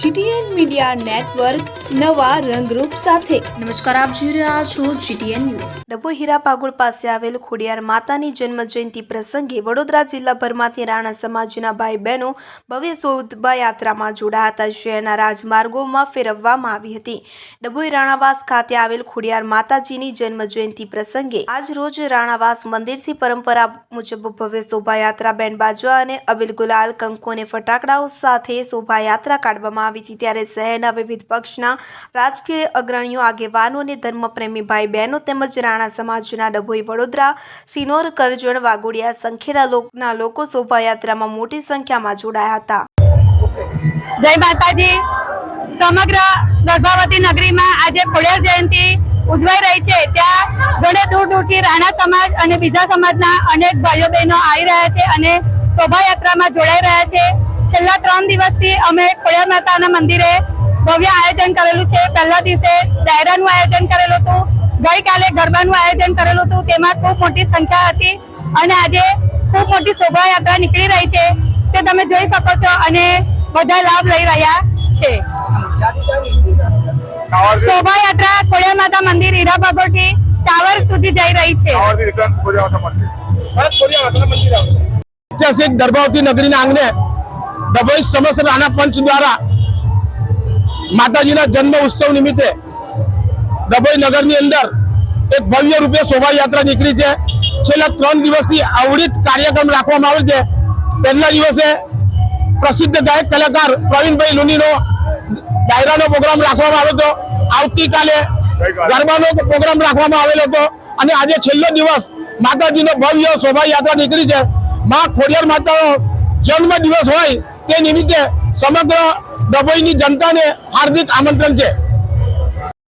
GTN media network નવા રંગરૂપ સાથે. નમસ્કાર આપ જોઈ રહ્યા છો જીટીએન ન્યૂઝ. ડભો હીરા પાગોળ પાસે આવેલ ખોડિયાર માતાની જન્મ જયંતિ પ્રસંગે વડોદરા જિલ્લાભરમાંથી રાણા સમાજના ભાઈ બહેનો ભવ્ય શોભાયાત્રામાં જોડાયા હતા. શહેરના રાજમાર્ગોમાં ફેરવવામાં આવી હતી. ડભોઈ રાણાવાસ ખાતે આવેલ ખોડિયાર માતાજીની જન્મ જયંતિ પ્રસંગે આજ રોજ રાણાવાસ મંદિરથી પરંપરા મુજબ ભવ્ય શોભાયાત્રા બેન્ડ બાજવા અને અબિલ ગુલાલ કંકુ અને ફટાકડાઓ સાથે શોભાયાત્રા કાઢવામાં આવી હતી ત્યારે શહેરના વિવિધ પક્ષના રાજકીય અગ્રણીઓ, આગેવાનો અને ધર્મપ્રેમી ભાઈ બહેનો તેમજ રાણા સમાજના ડભોઈ વડોદરા, સિનોર, કરજણ વાઘોડિયા સંખેડા લોકના લોકો શોભાયાત્રામાં મોટી સંખ્યામાં જોડાયા હતા. જય માતાજી. સમગ્ર ગર્ભાવતી નગરીમાં આજે ખોડિયાર જયંતિ ઉજવાઈ રહી છે. ત્યાં ઘણે દૂર દૂરથી રાણા સમાજ અને બીજા સમાજના અનેક ભાઈઓ બહેનો આવી રહ્યા છે અને શોભાયાત્રામાં જોડાઈ રહ્યા છે. ત્રણ દિવસથી અમે ખોડિયાર માતાના મંદિરે ભવ્ય આયોજન કરેલું છે. પહેલા દિવસે ડાયરાનું આયોજન કરેલું હતું. ગઈકાલે ગરબાનું આયોજન કરેલું હતું. તેમાં ખૂબ મોટી સંખ્યા હતી અને આજે ખૂબ મોટી શોભાયાત્રા નીકળી રહી છે. તે તમે જોઈ શકો છો અને બધા લાભ લઈ રહ્યા છે. શોભાયાત્રા ખોડિયાર માતા મંદિર હીરા બાગોથી ટાવર સુધી જઈ રહી છે. ઐતિહાસિક ગર્ભાવતી નગરીના આંગણે ડભોઈ સમસ્ત નાના પંચ દ્વારા માતાજીના જન્મ ઉત્સવ નિમિત્તે ડભોઈ નગરની અંદર એક ભવ્ય રૂપે શોભાયાત્રા નીકળી છે. છેલ્લા ત્રણ દિવસથી અવળિત કાર્યક્રમ રાખવામાં આવે છે. પહેલા દિવસે પ્રસિદ્ધ ગાયક કલાકાર પ્રવીણભાઈ લુનીનો ડાયરાનો પ્રોગ્રામ રાખવામાં આવ્યો હતો. આવતીકાલે ગરબાનો પ્રોગ્રામ રાખવામાં આવેલો હતો. અને આજે છેલ્લો દિવસ માતાજીનો ભવ્ય શોભાયાત્રા નીકળી છે. મા ખોડિયાર માતાનો જન્મ દિવસ હોય તે નિમિત્તે સમગ્ર ડભોઈની જનતાને હાર્દિક આમંત્રણ છે.